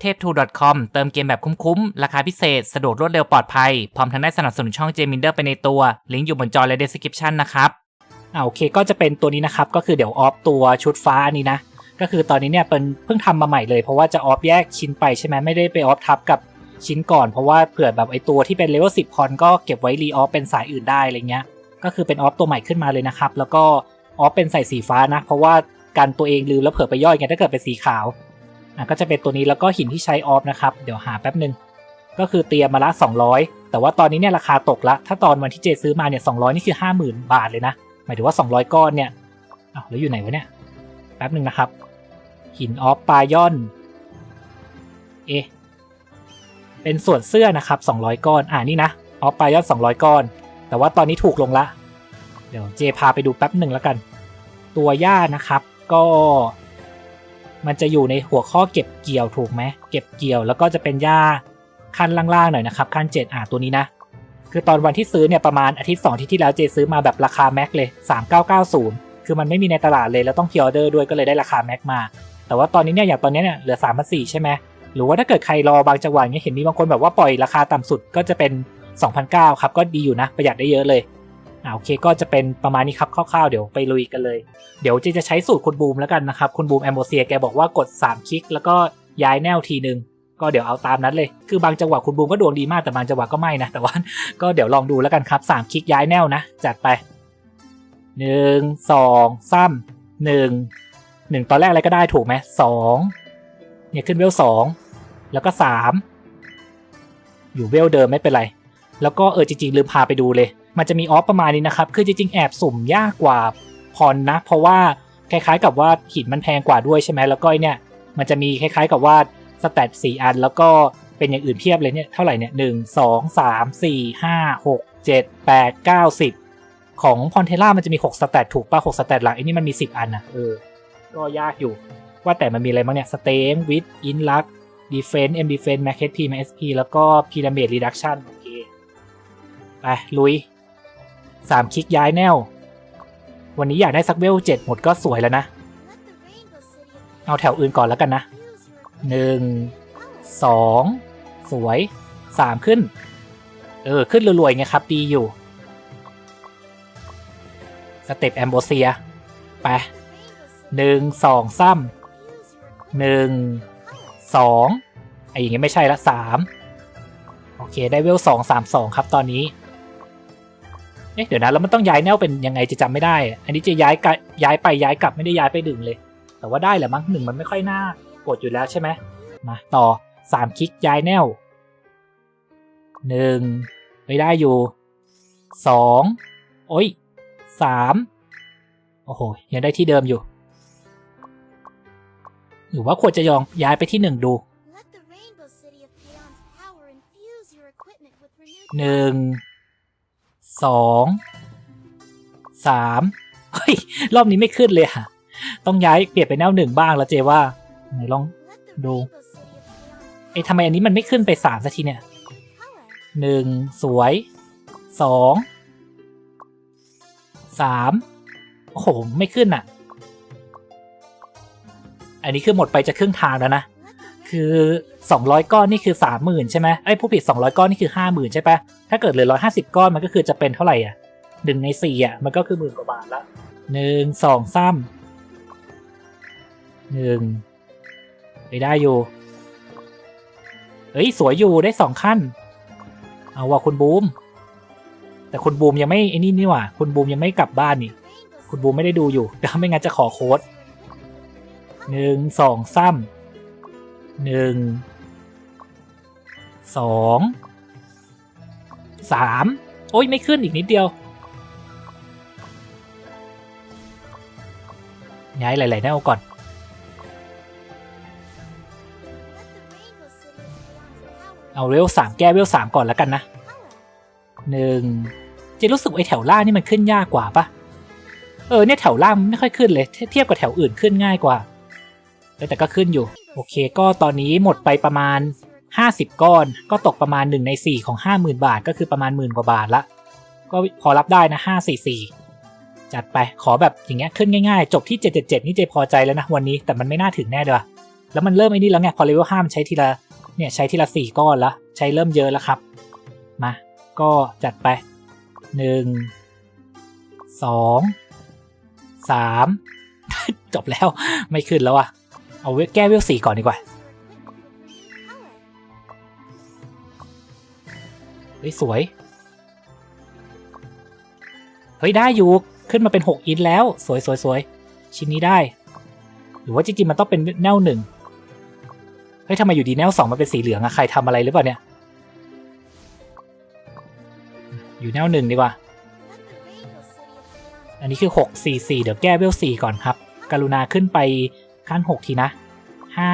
เทพทู .com เติมเกมแบบคุ้มๆ ราคาพิเศษ สะดวกรวดเร็วปลอดภัย พร้อมทั้งได้สนับสนุนช่องเจมินเดอร์ไปในตัว ลิงก์อยู่บนจอและ description นะครับอ่าโอเคก็จะเป็นตัวนี้นะครับ ก็คือเดี๋ยวออฟตัวชุดฟ้าอันนี้นะ ก็คือตอนนี้เนี่ยเป็นเพิ่งทำมาใหม่เลย เพราะว่าจะออฟแยกชิ้นไปใช่ไหมไม่ได้ไปออฟทับกับชิ้นก่อน เพราะว่าเผื่อแบบไอตัวที่เป็นเลเวลสิบคอนก็เก็บไว้รีออฟเป็นสายอื่นได้อะไรเงี้ย ก็คือเป็นออฟตัวใหม่ขึ้นมาเลยนะครับ แล้วก็ออฟเป็นใส่สีฟ้านะ เพราะว่ากันตัวเองลืมแล้วเผื่อไปย่อยไงถ้าเกิดเป็นสีขาว อะก็จะเป็นตัวนี้แล้วก็หินที่ใช้ออฟนะครับ เดี๋ยวหาแป๊บหนึ่งก็คือเตรียมมาละ 200 แต่ว่าตอนนี้เนี่ยราคาตกละ ถ้าตอนวันที่เจซื้อมาเนี่ย200 นี่คือ 50,000 บาทเลยนะ หมายถึงว่า 200 ก้อนเนี่ยอ้าวแล้วอยู่ไหนวะเนี่ย แป๊บหนึ่งนะครับ หินออฟปายอนเอเป็นส่วนเสื้อนะครับ 200 ก้อน อ่านี่นะออฟปายอน 200 ก้อน แต่ว่าตอนนี้ถูกลงละ เดี๋ยวเจพาไปดูแป๊บหนึ่งแล้วกัน ตัวหญ้านะครับ ก็ มันจะอยู่ในหัวข้อเก็บเกี่ยวถูกไหมเก็บเกี่ยวแล้วก็จะเป็นหญ้าขั้นล่างๆหน่อยนะครับขั้นเจ็ดอ่าตัวนี้นะ คือตอนวันที่ซื้อเนี่ยประมาณอาทิตย์สองอาทิตย์ที่แล้วเจซื้อมาแบบราคาแม็กเลย 3990 คือมันไม่มีในตลาดเลยแล้วต้องพิออเดอร์ด้วยก็เลยได้ราคาแม็กมา แต่ว่าตอนนี้เนี่ยอย่างตอนนี้เนี่ยเหลือ3 4 0 0ใช่ไหมหรือว่าถ้าเกิดใครรอบางจังหวะเนี่ยเห็นมีบางคนแบบว่าปล่อยราคาต่ำสุดก็จะเป็น2,009ครับก็ดีอยู่นะประหยัดได้เยอะเลย อ่าโอเคก็จะเป็นประมาณนี้ครับคร่าวๆ เดี๋ยวไปลุยกันเลย เดี๋ยวเจจะใช้สูตรคุณบูมแล้วกันนะครับคุณบูมแอมโบเซียแกบอกว่ากด 3 คลิก แล้วก็ย้ายแนวทีนึงก็เดี๋ยวเอาตามนั้นเลย คือบางจังหวะคุณบูมก็ดวงดีมากแต่บางจังหวะก็ไม่นะ แต่ว่าก็เดี๋ยวลองดูแล้วกันครับสามคลิกย้ายแนวนะ จัดไปหนึ่งสองสามหนึ่งหนึ่งตอนแรกอะไรก็ได้ถูกไหมสองเนี่ยขึ้นเวลสองแล้วก็สามอยู่เวลเดิมไม่เป็นไร แล้วก็เออจริงๆลืมพาไปดูเลย มันจะมีออฟประมาณนี้นะครับ คือจริงๆ แอบสุ่มยากกว่าพรนะ เพราะว่าคล้ายๆกับว่าหินมันแพงกว่าด้วยใช่ไหมแล้วก็เนี่ย มันจะมีคล้ายๆกับว่าสแตทสี่อันแล้วก็เป็นอย่างอื่นเพียบเลยเนี่ยเท่าไหร่เนี่ยหนึ่งสองสามสี่ห้าหกเจ็ดแปดเก้าสิบของพอนเทล่ามันจะมีหกสแตทถูกป่ะหกสแตทหลักไอ้นี่มันมีสิบอันนะเออ ก็ยากอยู่ ว่าแต่มันมีอะไรบ้างเนี่ยสเตงวิดอินลักดีเฟนส์เอ็มดีเฟนส์แม็กเฮดพีแม็กเอสพีแล้วก็พีระเมิดรีดักชันโอเคไปลุย สามคลิกย้ายแนว วันนี้อยากได้สักเวลเจ็ดหมดก็สวยแล้วนะ เอาแถวอื่นก่อนแล้วกันนะหนึ่งสองสวยสามขึ้น เออ ขึ้นรวยๆไงครับ ดีอยู่ สเต็ปแอมโบเซีย ไปหนึ่งสองซ้ำหนึ่งสองไอ้อย่างงี้ไม่ใช่ละสามโอเค ได้เวลสองสามสองครับตอนนี้ อ๊ะเดี๋ยวนะแล้วมันต้องย้ายแนวเป็นยังไงจะจำไม่ได้ อันนี้จะย้ายกะย้ายไปย้ายกลับไม่ได้ย้ายไปดึงเลย แต่ว่าได้แหละมั้งหนึ่งมันไม่ค่อยน่ากดอยู่แล้วใช่ไหมมาต่อสามคลิกย้ายแนวหนึ่งไม่ได้อยู่สองโอ้ยสามโอ้โหยังได้ที่เดิมอยู่ หรือว่าควรจะยองย้ายไปที่หนึ่งดู Let the Rainbow City of Peon's power infuse your equipment with renewed หนึ่ง สองสามเฮ้ย รอบนี้ไม่ขึ้นเลยอะต้องย้ายเปลี่ยนไปแนวหนึ่งบ้างแล้วเจว่าไหนลอง Let the No. Rainbow City of Peon's เอ้ทำไมอันนี้มันไม่ขึ้นไปสามสักทีเนี่ยหนึ่งสวยสองสามโอ้โห ไม่ขึ้นอะ อันนี้คือหมดไปจะครึ่งทางแล้วนะ คือ 200 ก้อนนี่คือ 30,000 ใช่ไหมไอ้ผู้ผิด 200 ก้อนนี่คือ 50,000 ใช่ปะถ้าเกิดเหลือ 150 ก้อนมันก็คือจะเป็นเท่าไหร่อะหนึ่งในสี่อะ มันก็คือหมื่นกว่าบาทละหนึ่งสองสามหนึ่งไปได้อยู่เฮ้ย สวยอยู่ได้สองขั้น เอาว่ะคุณบูม แต่คุณบูมยังไม่ไอ้นี่นี่หว่า คุณบูมยังไม่กลับบ้านนี่ คุณบูมไม่ได้ดูอยู่เดี๋ยวไม่งั้นจะขอโค้ดหนึ่งสองซ้ำ หนึ่งสองสามโอ้ยไม่ขึ้นอีกนิดเดียว ย้ายหลายๆแนวก่อน เอาเวลสามแก้เวลสามก่อนแล้วกันนะหนึ่งจะรู้สึกไอแถวล่างนี่มันขึ้นยากกว่าปะเออเนี่ยแถวล่างไม่ค่อยขึ้นเลย เทียบกับแถวอื่นขึ้นง่ายกว่าแต่ก็ขึ้นอยู่ โอเค ก็ตอนนี้หมดไปประมาณ 50 ก้อน ก็ตกประมาณ 1 ใน 4 ของ 50,000 บาท ก็คือประมาณหมื่นกว่าบาทละ ก็พอรับได้นะ 544 จัดไป ขอแบบอย่างเงี้ยขึ้นง่ายๆ จบที่ 777 นี่เจพอใจแล้วนะวันนี้ แต่มันไม่น่าถึงแน่ด้วยแล้วมันเริ่มไอ้นี่แล้วไง พอเลเวลห้ามันใช้ทีละ เนี่ยใช้ทีละสี่ก้อนแล้วใช้เริ่มเยอะแล้วครับ มา ก็จัดไปหนึ่งสองสามจบแล้ว ไม่ขึ้นแล้วอะ เอาแก้เวลสี่ก่อนดีกว่าเฮ้ยสวย เฮ้ยได้อยู่ขึ้นมาเป็นหกอินแล้ว สวยสวยสวยชิ้นนี้ได้ หรือว่าจริงๆมันต้องเป็นแนวหนึ่งเฮ้ยทำไมอยู่ดีแนวสองมันเป็นสีเหลืองอะใครทำอะไรหรือเปล่าเนี่ย อยู่แนวหนึ่งดีกว่า อันนี้คือหกสี่สี่เดี๋ยวแก้เวลสี่ก่อนครับ กรุณาขึ้นไป ขั้นหกทีนะห้า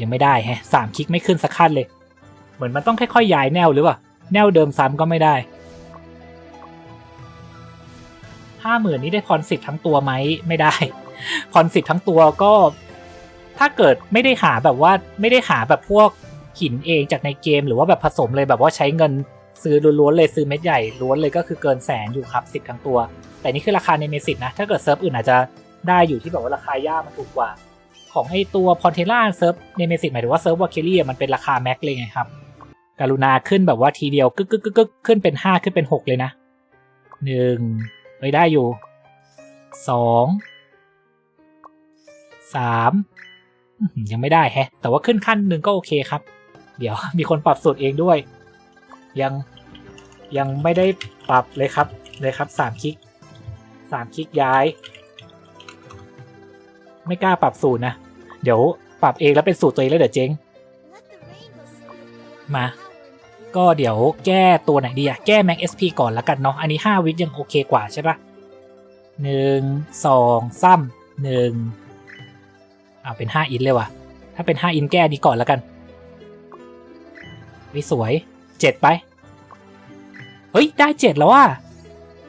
ยังไม่ได้แฮะสามคลิกไม่ขึ้นสักขั้นเลย เหมือนมันต้องค่อยๆย้ายแนวหรือเปล่า แนวเดิมซ้ำก็ไม่ได้ห้าหมื่นนี้ได้พรสิบทั้งตัวไหมไม่ได้ พรสิบทั้งตัวก็ ถ้าเกิดไม่ได้หาแบบว่าไม่ได้หาแบบพวกหินเองจากในเกมหรือว่าแบบผสมเลยแบบว่าใช้เงิน ซื้อล้วนๆเลยซื้อเม็ดใหญ่ล้วนเลยก็คือเกินแสนอยู่ครับสิบทั้งตัว แต่นี่คือราคาในเมสิตนะ ถ้าเกิดเซิร์ฟอื่นอาจจะได้อยู่ที่แบบว่าราคาย่ามันถูกกว่า ของไอตัวพอนเทล่าเซิร์ฟในเมสิตหมายถึงว่าเซิร์ฟวอเคลี่มันเป็นราคาแม็กเลยไงครับกรุณาขึ้นแบบว่าทีเดียวกึกกึกกึกกึกขึ้นเป็นห้าขึ้นเป็นหกเลยนะหนึ่งเฮ้ยได้อยู่สองสามยังไม่ได้แฮะ แต่ว่าขึ้นขั้นหนึ่งก็โอเคครับ เดี๋ยวมีคนปรับสูตรเองด้วย ยังยังไม่ได้ปรับเลยครับเลยครับสามคลิกสามคลิกย้าย ไม่กล้าปรับสูตรนะ เดี๋ยวปรับเองแล้วเป็นสูตรตัวเองแล้วเดี๋ยวเจ๊งมา ก็เดี๋ยวแก้ตัวไหนดีอะแก้แม็ก SP ก่อนละกันเนาะอันนี้ 5 วิทยังโอเคกว่าใช่ปะหนึ่งสองซ้ำหนึ่งอ่าเป็น 5 อินเลยว่ะ ถ้าเป็น 5 อินแก้นี้ก่อนละกันวิสวย เจ็ดไป เฮ้ย ได้เจ็ดแล้วว่ะ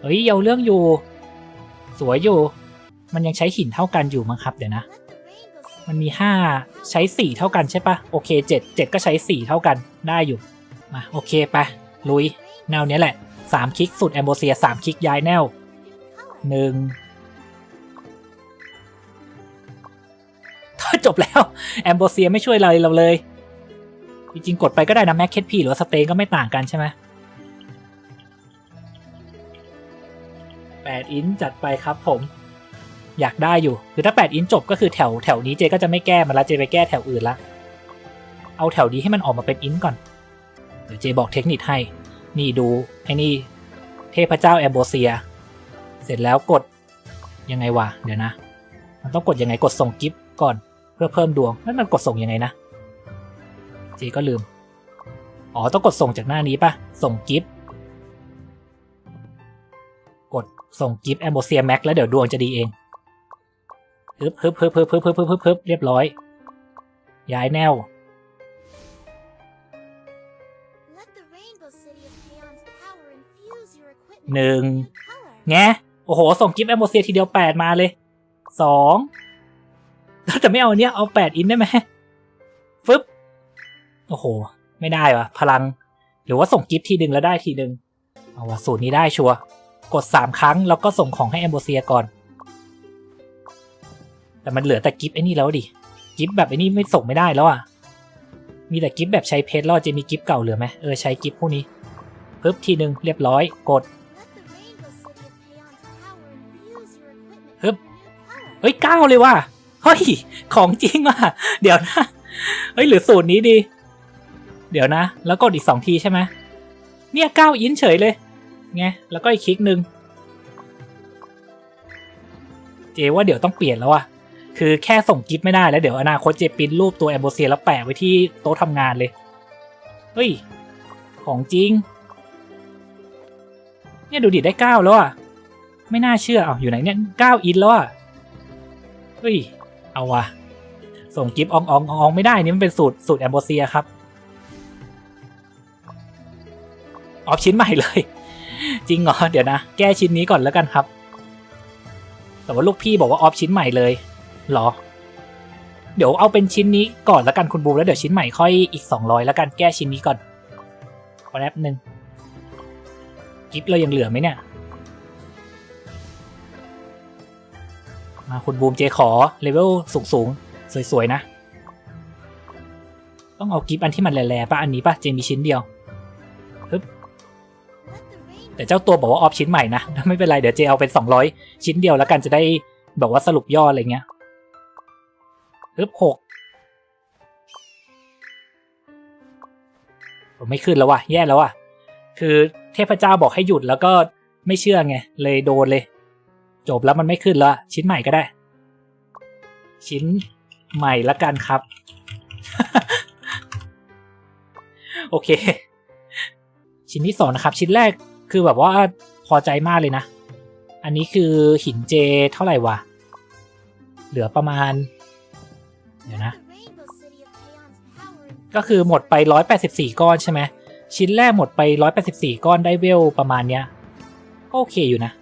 เฮ้ยเยาเรื่องอยู่ สวยอยู่ มันยังใช้หินเท่ากันอยู่มั้งครับเดี๋ยวนะ มันมีห้าใช้สี่เท่ากันใช่ปะโอเคเจ็ดเจ็ดก็ใช้สี่เท่ากันได้อยู่ มา โอเคไปลุย แนวเนี้ยแหละสามคลิกสุดแอมโบเซียสามคลิกย้ายแนวหนึ่งจบแล้ว แอมโบเซียไม่ช่วยอะไรเราเลย จริงๆกดไปก็ได้นะแม็กเคทพีหรือว่าสเตนก็ไม่ต่างกันใช่ไหมแปดอินจัดไปครับผม อยากได้อยู่ คือถ้า 8 อินจบก็คือแถวแถวนี้เจก็จะไม่แก้มันละเจไปแก้แถวอื่นละเอาแถวนี้ให้มันออกมาเป็นอินก่อนเดี๋ยวเจบอกเทคนิคให้ นี่ดูไอ้นี่เทพเจ้าแอมโบเซีย เสร็จแล้วกดยังไงวะ เดี๋ยวนะ มันต้องกดยังไงกดส่งกิฟต์ก่อนเพื่อเพิ่มดวงนั่นมันกดส่งยังไงนะ เจก็ลืม อ๋อ ต้องกดส่งจากหน้านี้ปะส่งกิฟต์กดส่งกิฟต์แอมโบเซียแม็กแล้วเดี๋ยวดวงจะดีเองฮึบฮึบฮึบฮึบฮึบฮึบฮึบฮึบฮึบเรียบร้อย ย้ายแนว Let the Rainbow City of Leon's power infuse your equipment หนึ่ง with your new color. แงโอ้โห ส่งกิฟต์แอมโบเซียทีเดียวแปดมาเลยสองแต่ไม่เอาอันเนี้ยเอาแปดอินได้ไหมฟึบ โอ้โห ไม่ได้วะพลัง หรือว่าส่งกิฟต์ทีหนึ่งแล้วได้ทีหนึ่งเอาวะสูตรนี้ได้ชัวร์กดสามครั้งแล้วก็ส่งของให้แอมโบเซียก่อน แต่มันเหลือแต่กิฟต์ไอ้นี่แล้วดิกิฟต์แบบไอ้นี่ไม่ส่งไม่ได้แล้วอะมีแต่กิฟต์แบบใช้เพชรแล้วจะมีกิฟต์เก่าเหลือไหมเออใช้กิฟต์พวกนี้ปึ๊บทีหนึ่งเรียบร้อยกด Let the Rainbow City of Leon's power infuse your equipment with Hup. your new color. เฮ้ยเก้าเลยว่ะเฮ้ยของจริงว่ะเดี๋ยวนะเฮ้ยหรือสูตรนี้ดี เดี๋ยวนะ แล้วกดอีกสองทีใช่ไหมเนี่ยเก้าอินเฉยเลยไงแล้วก็อีกคลิกหนึ่งเจว่าเดี๋ยวต้องเปลี่ยนแล้วอะคือแค่ส่งกิฟต์ไม่ได้แล้วเดี๋ยวอนาคตเจปิ้นรูปตัวแอมโบเซียแล้วแปะไว้ที่โต๊ะทำงานเลย เฮ้ย ของจริง เนี่ยดูดิได้เก้าแล้วอะไม่น่าเชื่อเอาอยู่ไหนเนี่ยเก้าอินแล้วอะเฮ้ย เอาวะส่งกิฟต์อองอองอองไม่ได้นี่มันเป็นสูตรสูตรแอมโบเซียครับ ออฟชิ้นใหม่เลย จริงเหรอเดี๋ยวนะ แก้ชิ้นนี้ก่อนแล้วกันครับ แต่ว่าลูกพี่บอกว่าออฟชิ้นใหม่เลยเหรอ เดี๋ยวเอาเป็นชิ้นนี้ก่อนแล้วกันคุณบูมแล้วเดี๋ยวชิ้นใหม่ค่อยอีก 200 แล้วกันแก้ชิ้นนี้ก่อนขอแป๊บนึงกิฟต์เรายังเหลือไหมเนี่ยมาคุณบูมเจขอเลเวลสูงสูงๆสวยๆนะ ต้องเอากิฟต์อันที่มันแหล่ๆป่ะอันนี้ป่ะเจมีชิ้นเดียว แต่เจ้าตัวบอกว่าออฟชิ้นใหม่นะ ไม่เป็นไร เดี๋ยวเจเอาเป็น 200 ชิ้นเดียวแล้วกันจะได้แบบว่าสรุปยอดอะไรเงี้ยฮึบหกผมไม่ขึ้นแล้วว่ะ แย่แล้วว่ะ คือเทพเจ้าบอกให้หยุดแล้วก็ไม่เชื่อไง เลยโดนเลย จบแล้วมันไม่ขึ้นแล้ว ชิ้นใหม่ก็ได้ ชิ้นใหม่ละกันครับ โอเค ชิ้นที่สองนะครับ ชิ้นแรก คือแบบว่าพอใจมากเลยนะ อันนี้คือหินเจเท่าไหร่วะ เหลือประมาณ เดี๋ยวนะ ก็คือหมดไป 184 ก้อนใช่ไหม ชิ้นแรกหมดไป 184 ก้อนได้เวลประมาณเนี้ยก็โอเคอยู่นะ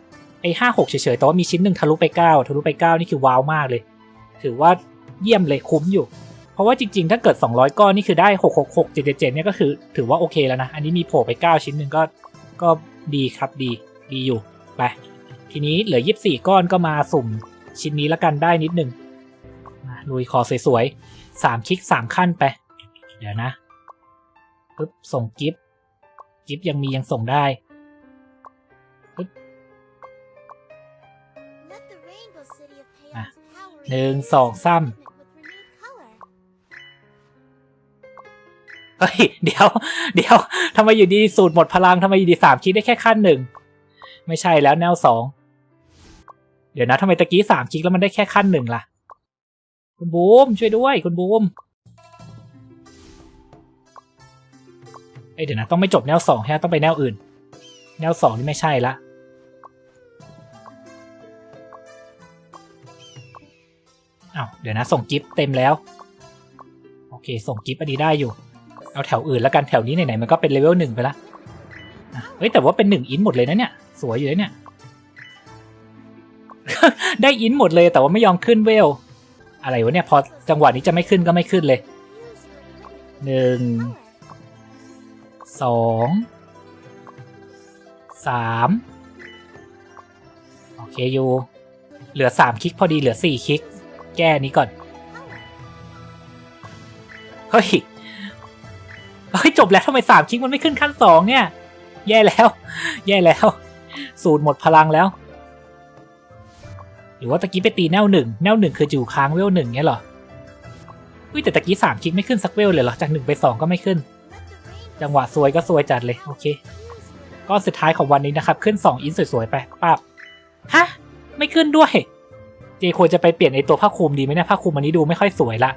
ไอ้56เฉยๆแต่ว่ามีชิ้นหนึ่งทะลุไป 9 ทะลุไป 9 นี่คือว้าวมากเลย ถือว่าเยี่ยมเลยคุ้มอยู่ เพราะว่าจริงๆ ถ้าเกิด 200 ก้อนนี่คือได้ 666 777เนี่ยก็คือถือว่าโอเคแล้วนะ อันนี้มีโผล่ไป 9 ชิ้นหนึ่งก็ก็ ดีครับดี ดีอยู่ ไป ทีนี้เหลือ 24 ก้อนก็มาสุ่ม ชิ้นนี้ละกันได้นิดนึงมาลุยคอสวยๆ3คลิก3ขั้นไป เดี๋ยวนะปึ๊บส่งกิฟต์กิฟต์ยังมียังส่งได้ let the rainbow city of Paon's À, power หนึ่ง infuse สองสา เฮ้ยเดี๋ยว เดี๋ยวทำไมอยู่ดีสูตรหมดพลังทำไมอยู่ดีสามคลิกได้แค่ขั้นหนึ่งไม่ใช่แล้วแนวสองเดี๋ยวนะทำไมตะกี้สามคลิกแล้วมันได้แค่ขั้นหนึ่งล่ะ คุณบูมช่วยด้วยคุณบูมเอ้ยเดี๋ยวนะต้องไม่จบแนวสองใช่ต้องไปแนวอื่น แนวสองนี่ไม่ใช่ละอ้าวเดี๋ยวนะส่งกิฟต์เต็มแล้ว โอเค ส่งกิฟต์อันนี้ได้อยู่ เอาแถวอื่นแล้วกันแถวนี้ไหนๆมันก็เป็นเลเวลหนึ่งไปละเฮ้ยแต่ว่าเป็นหนึ่งอินหมดเลยนะเนี่ยสวยอยู่เลยเนี่ย ได้อินหมดเลยแต่ว่าไม่ยอมขึ้นเวล อะไรวะเนี่ยพอจังหวะนี้จะไม่ขึ้นก็ไม่ขึ้นเลยหนึ่งสองสามโอเคอยู่เหลือสามคลิกพอดีเหลือสี่คลิก แก้นี้ก่อน เฮ้ย เฮ้ยจบแล้วทำไมสามคลิกมันไม่ขึ้นขั้นสองเนี่ย แย่แล้ว แย่แล้ว สูตรหมดพลังแล้ว หรือว่าตะกี้ไปตีแนวหนึ่งแนวหนึ่งคืออยู่ค้างเวลหนึ่งเนี่ยหรออุ้ยแต่ตะกี้สามคลิกไม่ขึ้นสักเวลเลยเหรอจากหนึ่งไปสองก็ไม่ขึ้น จังหวะซวยก็ซวยจัดเลยโอเคก้อนสุดท้ายของวันนี้นะครับ ขึ้น2อินสวยๆไปปั๊บฮะ ไม่ขึ้นด้วย เจควรจะไปเปลี่ยนไอตัวผ้าคลุมดีไหมเนี่ยผ้าคลุมอันนี้ดูไม่ค่อยสวยละ